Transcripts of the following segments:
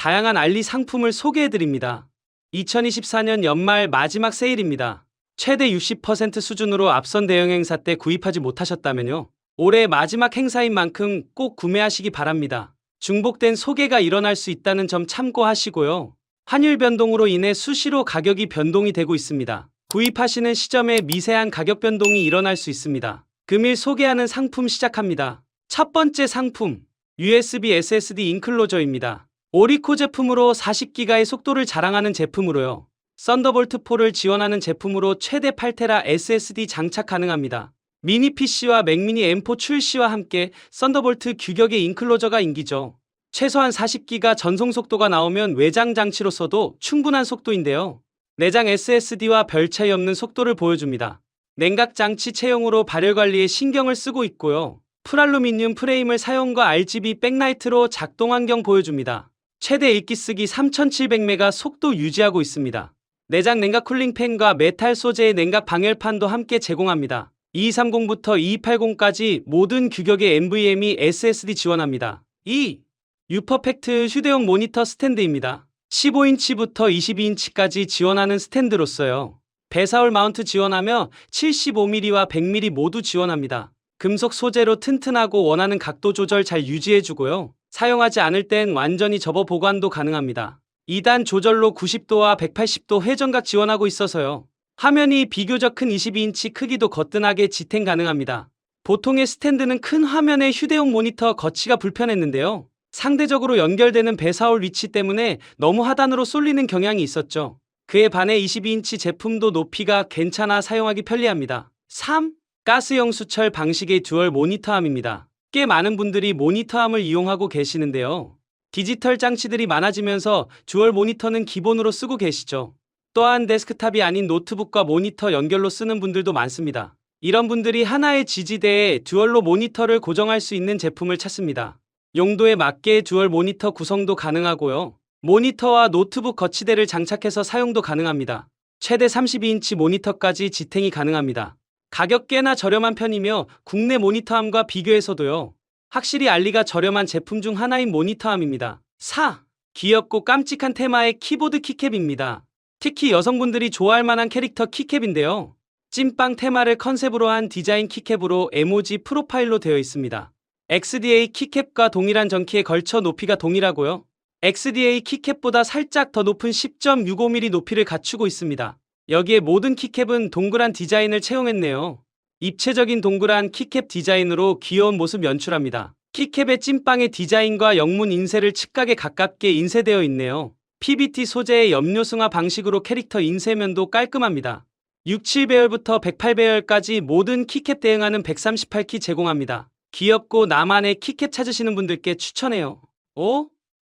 다양한 알리 상품을 소개해드립니다. 2024년 연말 마지막 세일입니다. 최대 60% 수준으로 앞선 대형 행사 때 구입하지 못하셨다면요. 올해 마지막 행사인 만큼 꼭 구매하시기 바랍니다. 중복된 소개가 일어날 수 있다는 점 참고하시고요. 환율 변동으로 인해 수시로 가격이 변동이 되고 있습니다. 구입하시는 시점에 미세한 가격 변동이 일어날 수 있습니다. 금일 소개하는 상품 시작합니다. 첫 번째 상품, USB SSD 인클로저입니다. 오리코 제품으로 40기가의 속도를 자랑하는 제품으로요. 썬더볼트 4를 지원하는 제품으로 최대 8테라 SSD 장착 가능합니다. 미니 PC와 맥미니 M4 출시와 함께 썬더볼트 규격의 인클로저가 인기죠. 최소한 40기가 전송 속도가 나오면 외장 장치로서도 충분한 속도인데요. 내장 SSD와 별 차이 없는 속도를 보여줍니다. 냉각 장치 채용으로 발열 관리에 신경을 쓰고 있고요. 풀알루미늄 프레임을 사용과 RGB 백라이트로 작동 환경 보여줍니다. 최대 읽기 쓰기 3700메가 속도 유지하고 있습니다. 내장 냉각 쿨링 팬과 메탈 소재의 냉각 방열판도 함께 제공합니다. 2230부터 2280까지 모든 규격의 NVMe SSD 지원합니다. 2. 유퍼펙트 휴대용 모니터 스탠드입니다. 15인치부터 22인치까지 지원하는 스탠드로서요. 배사올 마운트 지원하며 75mm와 100mm 모두 지원합니다. 금속 소재로 튼튼하고 원하는 각도 조절 잘 유지해주고요. 사용하지 않을 땐 완전히 접어 보관도 가능합니다. 2단 조절로 90도와 180도 회전각 지원하고 있어서요. 화면이 비교적 큰 22인치 크기도 거뜬하게 지탱 가능합니다. 보통의 스탠드는 큰 화면의 휴대용 모니터 거치가 불편했는데요. 상대적으로 연결되는 배사올 위치 때문에 너무 하단으로 쏠리는 경향이 있었죠. 그에 반해 22인치 제품도 높이가 괜찮아 사용하기 편리합니다. 3. 가스용 수철 방식의 듀얼 모니터함입니다. 꽤 많은 분들이 모니터함을 이용하고 계시는데요. 디지털 장치들이 많아지면서 듀얼 모니터는 기본으로 쓰고 계시죠. 또한 데스크탑이 아닌 노트북과 모니터 연결로 쓰는 분들도 많습니다. 이런 분들이 하나의 지지대에 듀얼로 모니터를 고정할 수 있는 제품을 찾습니다. 용도에 맞게 듀얼 모니터 구성도 가능하고요. 모니터와 노트북 거치대를 장착해서 사용도 가능합니다. 최대 32인치 모니터까지 지탱이 가능합니다. 가격 꽤나 저렴한 편이며 국내 모니터함과 비교해서도요. 확실히 알리가 저렴한 제품 중 하나인 모니터함입니다. 4. 귀엽고 깜찍한 테마의 키보드 키캡입니다. 특히 여성분들이 좋아할 만한 캐릭터 키캡인데요. 찐빵 테마를 컨셉으로 한 디자인 키캡으로 에모지 프로파일로 되어 있습니다. XDA 키캡과 동일한 전키에 걸쳐 높이가 동일하고요. XDA 키캡보다 살짝 더 높은 10.65mm 높이를 갖추고 있습니다. 여기에 모든 키캡은 동그란 디자인을 채용했네요. 입체적인 동그란 키캡 디자인으로 귀여운 모습 연출합니다. 키캡의 찐빵의 디자인과 영문 인쇄를 측각에 가깝게 인쇄되어 있네요. PBT 소재의 염료승화 방식으로 캐릭터 인쇄면도 깔끔합니다. 67배열부터 108배열까지 모든 키캡 대응하는 138키 제공합니다. 귀엽고 나만의 키캡 찾으시는 분들께 추천해요. 5.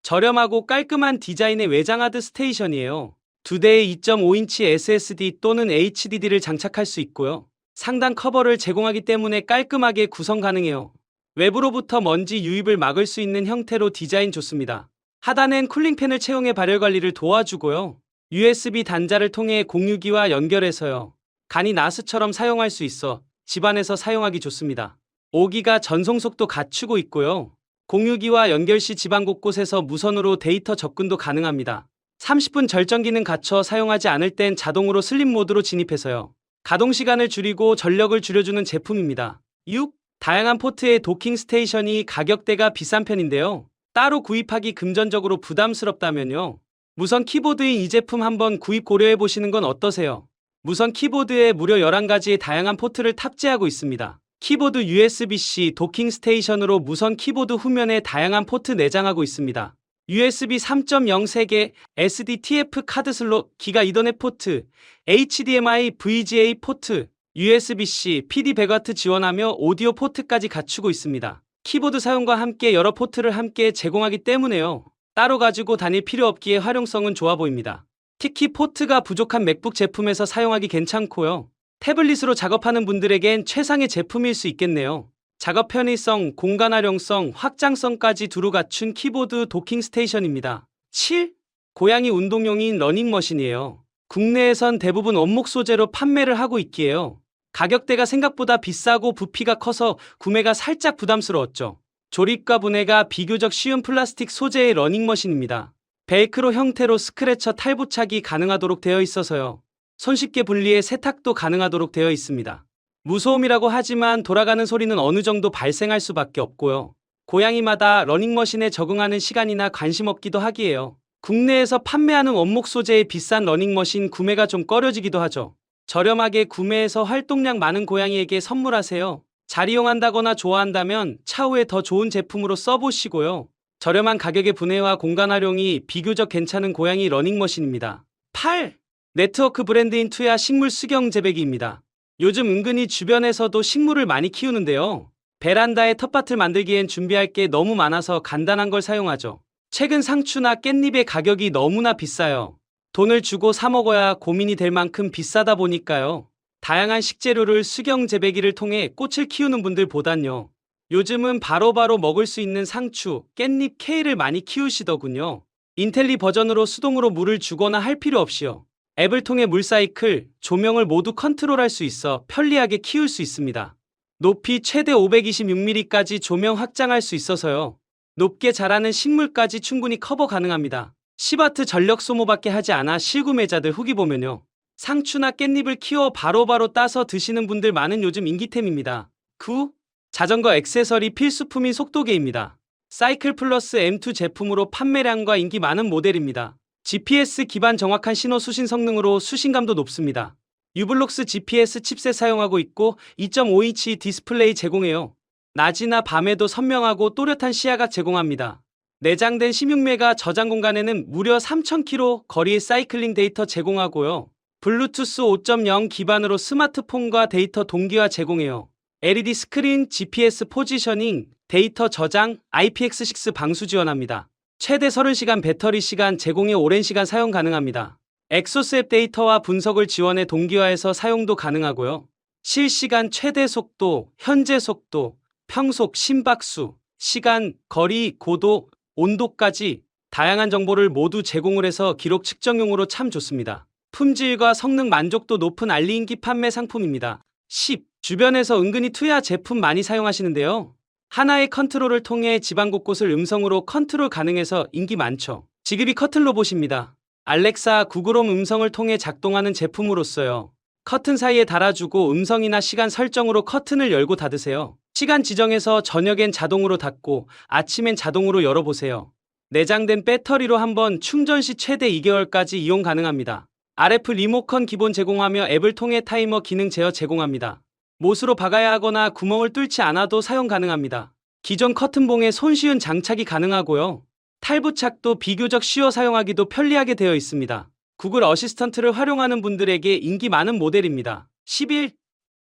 저렴하고 깔끔한 디자인의 외장하드 스테이션이에요. 두 대의 2.5인치 SSD 또는 HDD를 장착할 수 있고요. 상단 커버를 제공하기 때문에 깔끔하게 구성 가능해요. 외부로부터 먼지 유입을 막을 수 있는 형태로 디자인 좋습니다. 하단엔 쿨링팬을 채용해 발열 관리를 도와주고요. USB 단자를 통해 공유기와 연결해서요. 간이 나스처럼 사용할 수 있어 집안에서 사용하기 좋습니다. 5기가 전송 속도 갖추고 있고요. 공유기와 연결 시 집안 곳곳에서 무선으로 데이터 접근도 가능합니다. 30분 절전 기능 갖춰 사용하지 않을 땐 자동으로 슬립 모드로 진입해서요. 가동 시간을 줄이고 전력을 줄여주는 제품입니다. 6. 다양한 포트의 도킹 스테이션이 가격대가 비싼 편인데요. 따로 구입하기 금전적으로 부담스럽다면요. 무선 키보드인 이 제품 한번 구입 고려해 보시는 건 어떠세요? 무선 키보드에 무려 11가지의 다양한 포트를 탑재하고 있습니다. 키보드 USB-C 도킹 스테이션으로 무선 키보드 후면에 다양한 포트 내장하고 있습니다. USB 3.0 3개, SDTF 카드 슬롯, 기가 이더넷 포트, HDMI VGA 포트, USB-C, PD 100W 지원하며 오디오 포트까지 갖추고 있습니다. 키보드 사용과 함께 여러 포트를 함께 제공하기 때문에요. 따로 가지고 다닐 필요 없기에 활용성은 좋아 보입니다. 특히 포트가 부족한 맥북 제품에서 사용하기 괜찮고요. 태블릿으로 작업하는 분들에겐 최상의 제품일 수 있겠네요. 작업 편의성, 공간 활용성, 확장성까지 두루 갖춘 키보드 도킹 스테이션입니다. 7. 고양이 운동용인 러닝머신이에요. 국내에선 대부분 원목 소재로 판매를 하고 있기에요. 가격대가 생각보다 비싸고 부피가 커서 구매가 살짝 부담스러웠죠. 조립과 분해가 비교적 쉬운 플라스틱 소재의 러닝머신입니다. 벨크로 형태로 스크래처 탈부착이 가능하도록 되어 있어서요. 손쉽게 분리해 세탁도 가능하도록 되어 있습니다. 무소음이라고 하지만 돌아가는 소리는 어느 정도 발생할 수밖에 없고요. 고양이마다 러닝머신에 적응하는 시간이나 관심 없기도 하기에요. 국내에서 판매하는 원목 소재의 비싼 러닝머신 구매가 좀 꺼려지기도 하죠. 저렴하게 구매해서 활동량 많은 고양이에게 선물하세요. 잘 이용한다거나 좋아한다면 차후에 더 좋은 제품으로 써보시고요. 저렴한 가격의 분해와 공간 활용이 비교적 괜찮은 고양이 러닝머신입니다. 8. 네트워크 브랜드인 투야 식물 수경 재배기입니다. 요즘 은근히 주변에서도 식물을 많이 키우는데요. 베란다에 텃밭을 만들기엔 준비할 게 너무 많아서 간단한 걸 사용하죠. 최근 상추나 깻잎의 가격이 너무나 비싸요. 돈을 주고 사 먹어야 고민이 될 만큼 비싸다 보니까요. 다양한 식재료를 수경 재배기를 통해 꽃을 키우는 분들보단요. 요즘은 바로바로 먹을 수 있는 상추, 깻잎, 케일을 많이 키우시더군요. 인텔리 버전으로 수동으로 물을 주거나 할 필요 없이요. 앱을 통해 물 사이클, 조명을 모두 컨트롤할 수 있어 편리하게 키울 수 있습니다. 높이 최대 526mm까지 조명 확장할 수 있어서요. 높게 자라는 식물까지 충분히 커버 가능합니다. 10와트 전력 소모밖에 하지 않아 실구매자들 후기 보면요. 상추나 깻잎을 키워 바로바로 따서 드시는 분들 많은 요즘 인기템입니다. 9. 자전거 액세서리 필수품인 속도계입니다. 사이클 플러스 M2 제품으로 판매량과 인기 많은 모델입니다. GPS 기반 정확한 신호 수신 성능으로 수신감도 높습니다. 유블록스 GPS 칩셋 사용하고 있고 2.5인치 디스플레이 제공해요. 낮이나 밤에도 선명하고 또렷한 시야가 제공합니다. 내장된 16메가 저장 공간에는 무려 3000km 거리의 사이클링 데이터 제공하고요. 블루투스 5.0 기반으로 스마트폰과 데이터 동기화 제공해요. LED 스크린, GPS 포지셔닝, 데이터 저장, IPX6 방수 지원합니다. 최대 30시간 배터리 시간 제공에 오랜 시간 사용 가능합니다. 엑소스 앱 데이터와 분석을 지원해 동기화해서 사용도 가능하고요. 실시간 최대 속도, 현재 속도, 평속, 심박수, 시간, 거리, 고도, 온도까지 다양한 정보를 모두 제공을 해서 기록 측정용으로 참 좋습니다. 품질과 성능 만족도 높은 알리인기 판매 상품입니다. 10. 주변에서 은근히 투야 제품 많이 사용하시는데요. 하나의 컨트롤을 통해 집안 곳곳을 음성으로 컨트롤 가능해서 인기 많죠. 지급이 커튼 로봇입니다. 알렉사, 구글홈 음성을 통해 작동하는 제품으로서요. 커튼 사이에 달아주고 음성이나 시간 설정으로 커튼을 열고 닫으세요. 시간 지정해서 저녁엔 자동으로 닫고 아침엔 자동으로 열어보세요. 내장된 배터리로 한번 충전 시 최대 2개월까지 이용 가능합니다. RF 리모컨 기본 제공하며 앱을 통해 타이머 기능 제어 제공합니다. 못으로 박아야 하거나 구멍을 뚫지 않아도 사용 가능합니다. 기존 커튼봉에 손쉬운 장착이 가능하고요. 탈부착도 비교적 쉬워 사용하기도 편리하게 되어 있습니다. 구글 어시스턴트를 활용하는 분들에게 인기 많은 모델입니다. 11.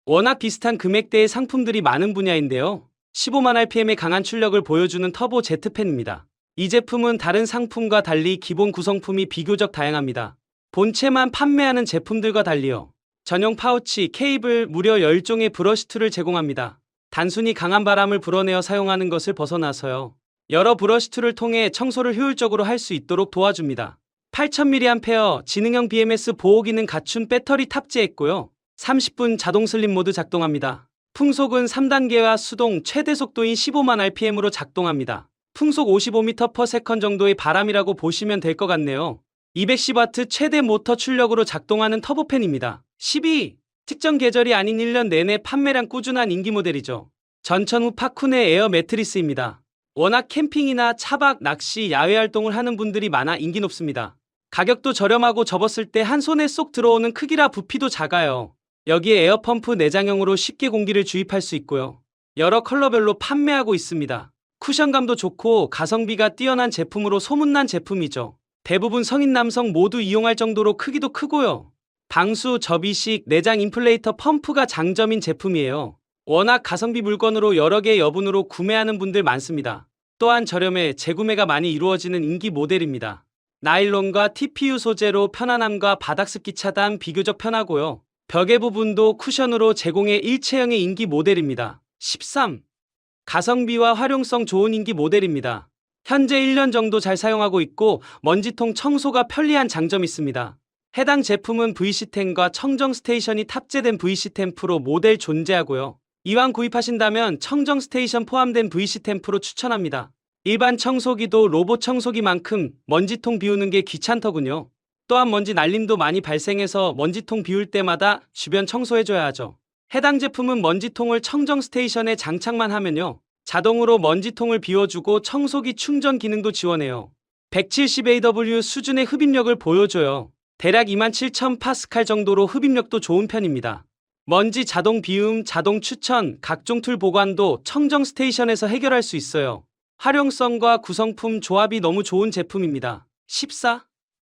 워낙 비슷한 금액대의 상품들이 많은 분야인데요. 15만 rpm의 강한 출력을 보여주는 터보 제트팬입니다. 이 제품은 다른 상품과 달리 기본 구성품이 비교적 다양합니다. 본체만 판매하는 제품들과 달리요. 전용 파우치, 케이블, 무려 10종의 브러쉬 툴을 제공합니다. 단순히 강한 바람을 불어내어 사용하는 것을 벗어나서요. 여러 브러쉬 툴을 통해 청소를 효율적으로 할 수 있도록 도와줍니다. 8000mAh 지능형 BMS 보호 기능 갖춘 배터리 탑재했고요. 30분 자동 슬립 모드 작동합니다. 풍속은 3단계와 수동 최대 속도인 15만 rpm으로 작동합니다. 풍속 55m/s 정도의 바람이라고 보시면 될 것 같네요. 210W 최대 모터 출력으로 작동하는 터보팬입니다. 12. 특정 계절이 아닌 1년 내내 판매량 꾸준한 인기 모델이죠. 전천 후 파쿤의 에어 매트리스입니다. 워낙 캠핑이나 차박, 낚시, 야외 활동을 하는 분들이 많아 인기 높습니다. 가격도 저렴하고 접었을 때 한 손에 쏙 들어오는 크기라 부피도 작아요. 여기에 에어펌프 내장형으로 쉽게 공기를 주입할 수 있고요. 여러 컬러별로 판매하고 있습니다. 쿠션감도 좋고 가성비가 뛰어난 제품으로 소문난 제품이죠. 대부분 성인 남성 모두 이용할 정도로 크기도 크고요. 방수, 접이식, 내장 인플레이터 펌프가 장점인 제품이에요. 워낙 가성비 물건으로 여러 개 여분으로 구매하는 분들 많습니다. 또한 저렴해 재구매가 많이 이루어지는 인기 모델입니다. 나일론과 TPU 소재로 편안함과 바닥 습기 차단 비교적 편하고요. 벽의 부분도 쿠션으로 제공해 일체형의 인기 모델입니다. 13. 가성비와 활용성 좋은 인기 모델입니다. 현재 1년 정도 잘 사용하고 있고 먼지통 청소가 편리한 장점이 있습니다. 해당 제품은 VC10과 청정 스테이션이 탑재된 VC10 프로 모델 존재하고요. 이왕 구입하신다면 청정 스테이션 포함된 VC10 프로 추천합니다. 일반 청소기도 로봇 청소기만큼 먼지통 비우는 게 귀찮더군요. 또한 먼지 날림도 많이 발생해서 먼지통 비울 때마다 주변 청소해줘야 하죠. 해당 제품은 먼지통을 청정 스테이션에 장착만 하면요. 자동으로 먼지통을 비워주고 청소기 충전 기능도 지원해요. 170AW 수준의 흡입력을 보여줘요. 대략 27,000 파스칼 정도로 흡입력도 좋은 편입니다. 먼지 자동 비움, 자동 추천, 각종 툴 보관도 청정 스테이션에서 해결할 수 있어요. 활용성과 구성품 조합이 너무 좋은 제품입니다. 14.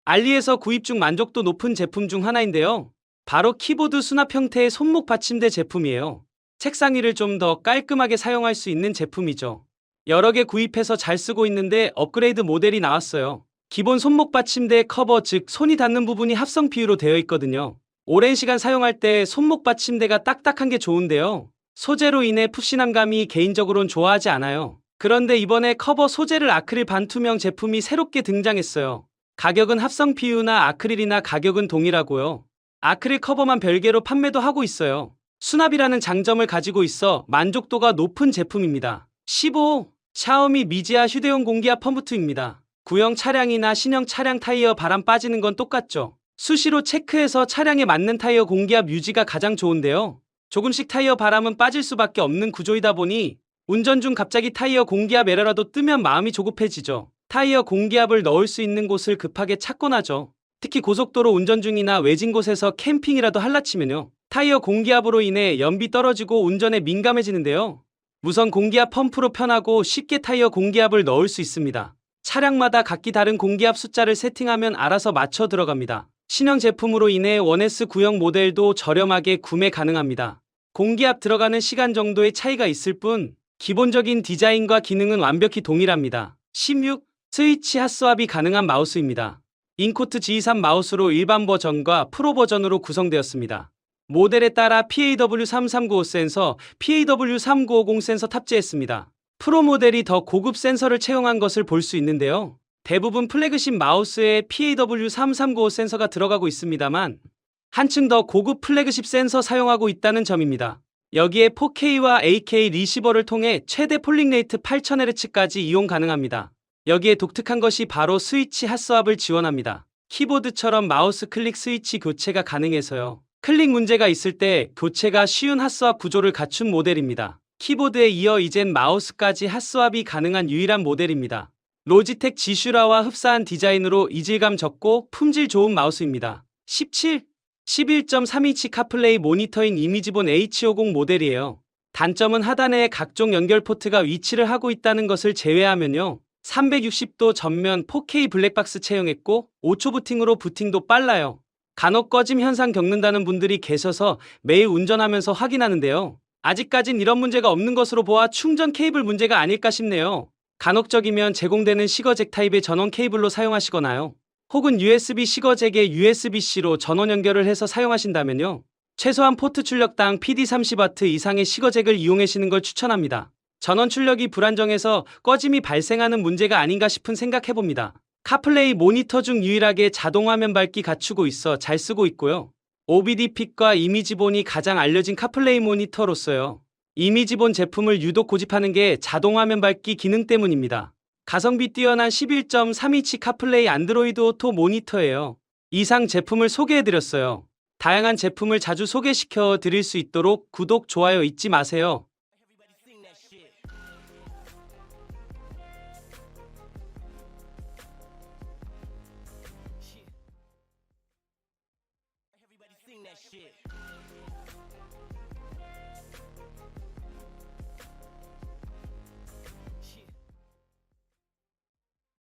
알리에서 구입 중 만족도 높은 제품 중 하나인데요. 바로 키보드 수납 형태의 손목 받침대 제품이에요. 책상 위를 좀 더 깔끔하게 사용할 수 있는 제품이죠. 여러 개 구입해서 잘 쓰고 있는데 업그레이드 모델이 나왔어요. 기본 손목 받침대 커버 즉 손이 닿는 부분이 합성 PU로 되어 있거든요. 오랜 시간 사용할 때 손목 받침대가 딱딱한 게 좋은데요. 소재로 인해 푹신함감이 개인적으로는 좋아하지 않아요. 그런데 이번에 커버 소재를 아크릴 반투명 제품이 새롭게 등장했어요. 가격은 합성 PU나 아크릴이나 가격은 동일하고요. 아크릴 커버만 별개로 판매도 하고 있어요. 수납이라는 장점을 가지고 있어 만족도가 높은 제품입니다. 15. 샤오미 미지아 휴대용 공기압 펌프트입니다. 구형 차량이나 신형 차량 타이어 바람 빠지는 건 똑같죠. 수시로 체크해서 차량에 맞는 타이어 공기압 유지가 가장 좋은데요. 조금씩 타이어 바람은 빠질 수밖에 없는 구조이다 보니 운전 중 갑자기 타이어 공기압 에러라도 뜨면 마음이 조급해지죠. 타이어 공기압을 넣을 수 있는 곳을 급하게 찾곤 하죠. 특히 고속도로 운전 중이나 외진 곳에서 캠핑이라도 할라치면요. 타이어 공기압으로 인해 연비 떨어지고 운전에 민감해지는데요. 무선 공기압 펌프로 편하고 쉽게 타이어 공기압을 넣을 수 있습니다. 차량마다 각기 다른 공기압 숫자를 세팅하면 알아서 맞춰 들어갑니다. 신형 제품으로 인해 1S 구형 모델도 저렴하게 구매 가능합니다. 공기압 들어가는 시간 정도의 차이가 있을 뿐 기본적인 디자인과 기능은 완벽히 동일합니다. 16. 스위치 핫스왑이 가능한 마우스입니다. 인코트 G23 마우스로 일반 버전과 프로 버전으로 구성되었습니다. 모델에 따라 PAW3395 센서, PAW3950 센서 탑재했습니다. 프로 모델이 더 고급 센서를 채용한 것을 볼 수 있는데요. 대부분 플래그십 마우스에 PAW3395 센서가 들어가고 있습니다만 한층 더 고급 플래그십 센서 사용하고 있다는 점입니다. 여기에 4K와 8K 리시버를 통해 최대 폴링 레이트 8000Hz까지 이용 가능합니다. 여기에 독특한 것이 바로 스위치 핫스왑을 지원합니다. 키보드처럼 마우스 클릭 스위치 교체가 가능해서요. 클릭 문제가 있을 때 교체가 쉬운 핫스왑 구조를 갖춘 모델입니다. 키보드에 이어 이젠 마우스까지 핫스왑이 가능한 유일한 모델입니다. 로지텍 지슈라와 흡사한 디자인으로 이질감 적고 품질 좋은 마우스입니다. 17. 11.3인치 카플레이 모니터인 이미지본 H50 모델이에요. 단점은 하단에 각종 연결 포트가 위치를 하고 있다는 것을 제외하면요. 360도 전면 4K 블랙박스 채용했고 5초 부팅으로 부팅도 빨라요. 간혹 꺼짐 현상 겪는다는 분들이 계셔서 매일 운전하면서 확인하는데요. 아직까진 이런 문제가 없는 것으로 보아 충전 케이블 문제가 아닐까 싶네요. 간혹적이면 제공되는 시거잭 타입의 전원 케이블로 사용하시거나요. 혹은 USB 시거잭에 USB-C로 전원 연결을 해서 사용하신다면요. 최소한 포트 출력당 PD30W 이상의 시거잭을 이용하시는 걸 추천합니다. 전원 출력이 불안정해서 꺼짐이 발생하는 문제가 아닌가 싶은 생각해봅니다. 카플레이 모니터 중 유일하게 자동 화면 밝기 갖추고 있어 잘 쓰고 있고요. OBD 픽과 이미지본이 가장 알려진 카플레이 모니터로서요. 이미지본 제품을 유독 고집하는 게 자동 화면 밝기 기능 때문입니다. 가성비 뛰어난 11.3인치 카플레이 안드로이드 오토 모니터예요. 이상 제품을 소개해드렸어요. 다양한 제품을 자주 소개시켜 드릴 수 있도록 구독, 좋아요 잊지 마세요.